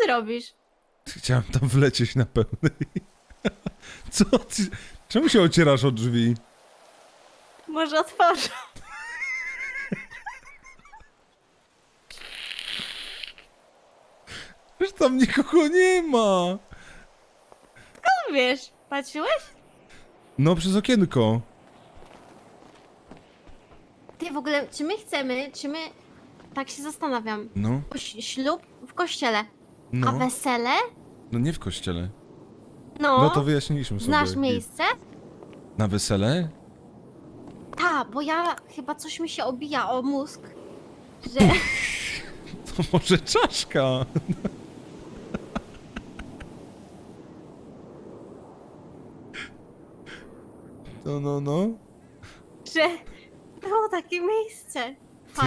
ty robisz? Chciałem tam wlecieć na pełnej. Co ty? Czemu się ocierasz od drzwi? Może otworzę. Przecież tam nikogo nie ma. No wiesz, patrzyłeś? No, przez okienko. Ty w ogóle, czy my chcemy, czy my... Tak się zastanawiam. No, Ś- Ślub w kościele, a no. wesele? No nie w kościele. No, No to wyjaśniliśmy sobie. znasz miejsce? Na wesele? Ta, bo ja chyba coś mi się obija o mózg, że... To może czaszka. No, no, no. że było takie miejsce.